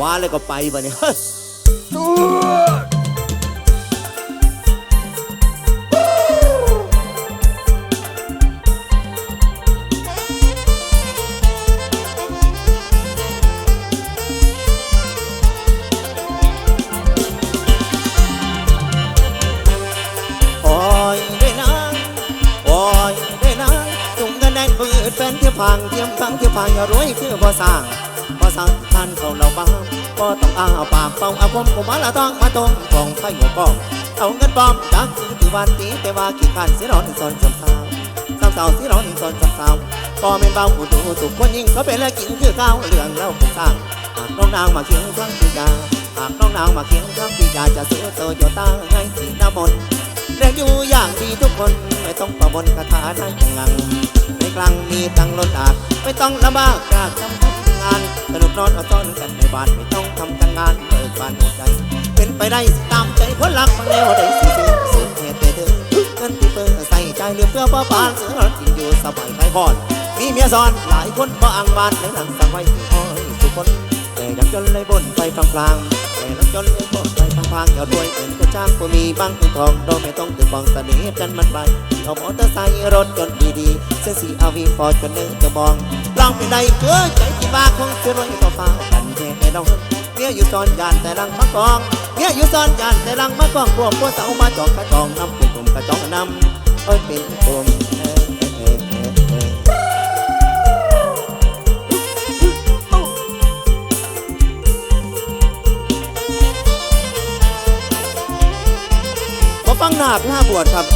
ว่าแล้วก็ไปบ่เนี่ยโอ้ยได้นางโอ้ยได้นางจุงกันแดงปืดเป็นเที่ยวพัง ฟังเที่ยวพังอย่ารวยคือบ่สร้างบ่สร้างท่านเขาเราบ้างบ่ต้องอ้าปากเป่าอาคมกูมาละต้องมาตรงกองไฟหัวกองเอาเงินปลอมจากซื้อถือวันตีแต่ว่าขี้ขันสิร้อนสอนสำสาวสาวสาวสิร้อนสอนสำสาวก็เป็นเบาอุดูสุกคนยิ่งเขาเป็นแล้วกินคือข้าวเรื่องเล่าผู้สร้างหากน้องนางมาเคียงข้างปีกาหากน้องนางมาเคียงข้างปีกาจะซื้อโตโยต้าให้สีน้ำมนต์ เรียนอยู่อย่างดีทุกคนไม่ต้องประบนคาถาในงังในกลางมีตังล้นอาจไม่ต้องลำบากจากทำงาน สนุกนอนเอาซ่อนกันในบ้านไม่ต้องทำกันงานเปิดบ้านหัวใจ เป็นไปได้ตามใจคนรักมาแล้วได้สิซื้อซื้อเหตุแต่เธอเงินที่เปิดใส่ใจเหลือเพื่อป้าปานเสือกินอยู่สบายใครพอดมีเมียซ้อนหลายคนบ่อ่างบ้านในหลังสังไว้ที่อ้อยทุกคนแต่ยังจนเลยบนไปพลางๆแต่ยังจนเลยบน พางๆอย่ารวยเป็นก็จ้างก็มีบางคือทองโดยไม่ต้องถึงบองสนิทกันมันไปเอามอเตอร์ไซค์รถยนต์ดีๆเส้นสีอาวีฟอร์จนเนื้อจะมองลองไปได้เกือใจที่บ้าคงจะรวยต่อฟ้ากันแค่ไม่ต้องเมียอยู่ซ่อนยานแต่รังมะกองเมียอยู่ซ่อนยานแต่รังมะกองรวมพวกเสามาจองกระจองน้ำเป็นกลุ่มกระจองน้ำเอ้ยเป็นกลุ่ม ฟังหน้าพระบวชครับ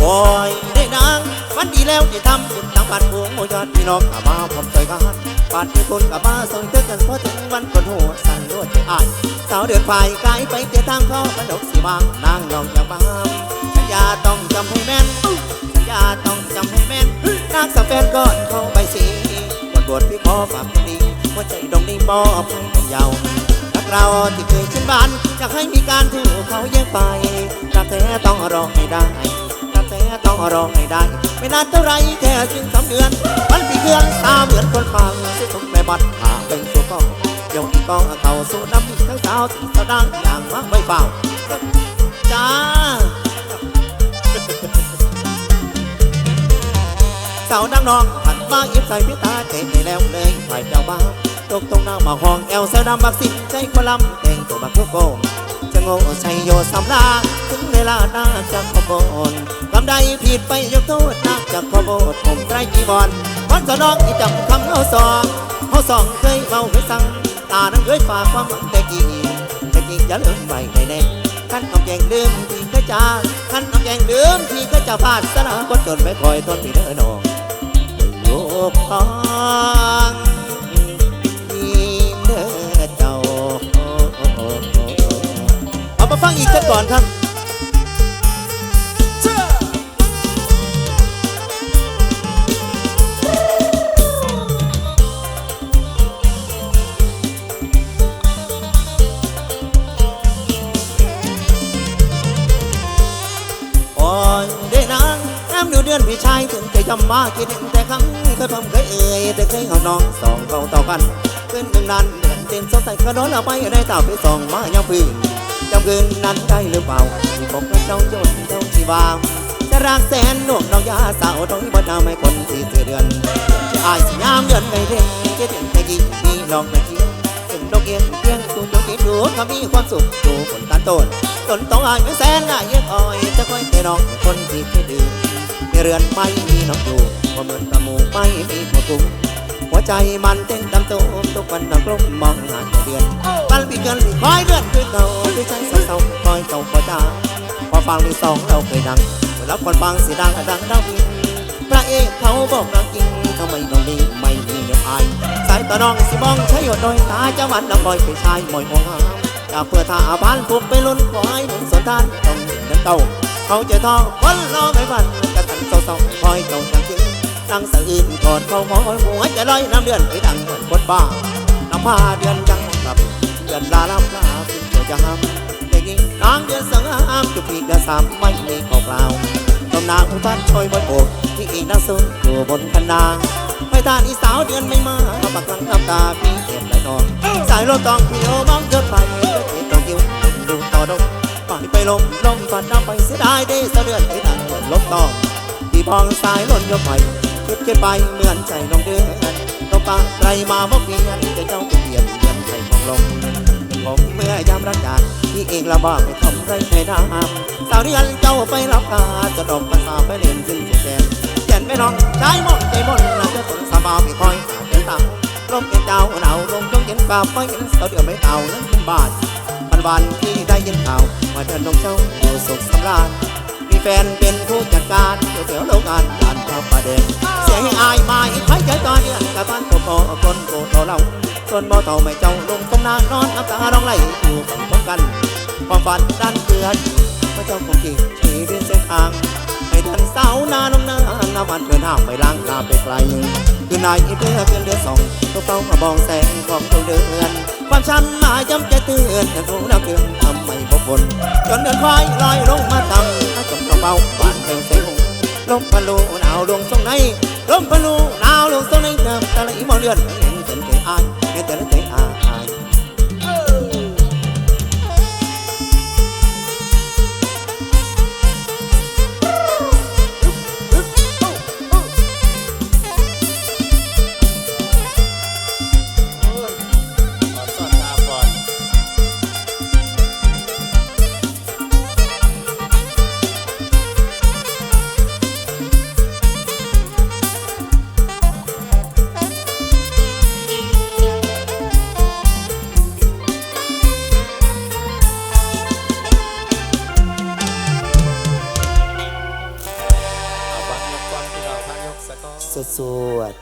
โอ้ยได้นางวันดีแล้วที่ทำบุญทางบ้านหวงโมยอดพี่น้องกับมาพร้อมใจกันปาดที่คนกับมาส่งเจอกันพอถึงวันกนหัวสั่นรวดใจอายสาวเดือนฝ่ายไกลไปเจอทางเข้าบันดกสีบางนางลองอย่าบ้ามสัญญาต้องจำให้แม่นสัญญาต้องจำให้แม่นนางกับแฟนก่อนเข้าไปสีก่อนบวชพี่ขอฝาก มอบให้เป็นยาวรักเราที่เคยเช่นบ้านอยากให้มีการถูกเขาแย่งไปรักแท้ต้องรอให้ได้รักแท้ต้องรอให้ได้ ไม่นานเท่าไรแค่สิ้นสามเดือนมันปีเดือนตาเหมือนคนฟังที่ทุกในบัตรหาเป็นตัวกองยกกองเขาสู้น้ำอีทั้งสาวถึงสะดังอย่างมากไม่เปล่าจ้าสาวนั่งนองหันมายิ้มใส่พิตาเตะไปแล้วเลยฝ่ายเจ้าบ้าว ตกตรงหน้ามาห้องแอลเซลดำบักสิใจคนลำแต่งตัวบักทุกโกจะโง่ใชัยโยสำลาถึงเวลาน่าจะขบวนกำใดผิดไปยกโทษน่าจะขบวนผมไรจีบอลวันสนองที่จำคำเขาสองเขาสองเคยเมาเคยสั่งตานั้นเคยฝากความแต่กี้แต่กี้อย่าลืมไว้ให้แน่ท่านเอาแกงลืมที่เคยจาท่านเอาแกงลืมที่เคยจะพลาดสนาคนจนไม่คอยทนพี่เด้อน้องลูกพัง จำมาคิดเห็นแต่ครั้งเคยพำเคยเอ่ยแต่เคยเอาน้องสองเขาต่อกันขึ้นหนึ่งนั้นเดือนเต็มสดใสกระโดดเอาไปได้ตาไปส่องมายังพื้นจำคืนนั้นได้หรือเปล่าที่บอกกับเจ้าจนเจ้าที่วางจะรักแสนหน่วงน้องยาสาวตรงนี้บ่ทำให้คนที่เสือเดือนจะอายสยามเดือนไม่เด่นคิดเห็นแต่กี่มีลองไม่คิดถึงดอกเกี้ยเพียงตูจงคิดดูเขามีความสุขดูผลการต้นต้นต้องอายไม่แสนน่ะยังอ่อยจะคอยแต่น้องคนที่เคยดื่มใน เรือนไม่มีน้องอยู่เพราเหมือนกระมูไม่มีหัวกุ้งหัวใจมันเต้นตามตัวทุกวันนักลมมองหาเดือนปันปีเกินปีคอยเดือนคือเก่าคือใจเศร้าคอยเก่าพอจ้าพอฟังที่สองเราเคยดังแล้วคนฟังเสียดังดังดังพระเอกเขาบอกรักจริงทำไมน้องนี้ไม่มีเนื้ออสายตาน้องสิมองใช้หยดโดยตาจะมันน้ำลอยไปชายมอยหัวงามจากเพื่อท่าบ้านพวกไปลุ้นขอให้หนุนสนทานต้องเห็นเก่า เขาจะทอวันรอไม่วันกระสันเศร้าๆคอยเก่าจังคืนนั่งสะอื่นกอดเขาหมอยหัวจะลอยน้ำเดือนไปดังเหมือนคนบ้าน้ำผ้าเดือนจังกลับเดือนลาลำลาขึ้นตัวจะห้ามแต่ยิ่งนางเดือนสังหามจุกพีกระสามไม่มีขอกล่าวตมนางบ้านชอยบนโอกที่อีกน่าสูงอยู่บนคันนาไปตานอีสาวเดือนไม่มาปักหลังน้ำตาพี่เก็บไหลนองสายรถตองเพียวมองเกินไป ล่อยไปลมลมฝันน้ำไปเสียดายได้เสะเดือนไปทางหวนลบตองที่พองสายล้นยกไปคิดคิดไปเหมือนใจน้องเดือนตกปากไรมาบ่เพียนจะเจ้าเป็นเดียนเหมือนใจของลมผมเมื่อยามรักจากที่เองละบอกไม่ทำไรไม่ได้สาวเรียนเจ้าไปรับกาจะดอกภาษาไปเล่นซึ่งแกนแกนไม่น้องใจหมดใจหมดนะจะทนสบายไม่คอยหาเป็นตาลมเย็นเจ้าหนาวลมจงเย็นกาไม่เห็นสาวเดียวไม่เต่านั้นเป็นบา วันที่ได้ยินข่าวว่าเดินน้องเจ้าอยู่สุขสำราญมีแฟนเป็นผู้จัดการอยู่แถวโรงงานด่านข้าประเด็นเสียงให้อายมาอีกใครใจตอนเดือนกับบ้านโตโตคนโกรธเราส่วนบ่เท่าไม่เจ้าลงตรงนานนอนน้ำตาร้องไหลอยู่พร้อมกันความฝันด้านเกลือพระเจ้าคงจริงชีวิตเส้นทางให้ทันสาวนาลงนา น้ำมันเดินห่างไปล้างตาไปไกลคือนายอีเดือเกินเดือนสองตัวเฝ้ากระบองแสงของดวเดือนความช้ำมาย้ำใจเตือนแต่รู้น้ำเดือนทำไม่พบบนจนเดินควายลอยลงมาต่ำให้จมกระเป๋าบานเต็มเสียงลมพะโลหนาวลงตรงไหนลมพะโลหนาวลงตรงไหนเติมตะไหลมองเลือนเห็นเป็นใจอายเห็นแต่ละใจอาย สะก้อนสวดๆ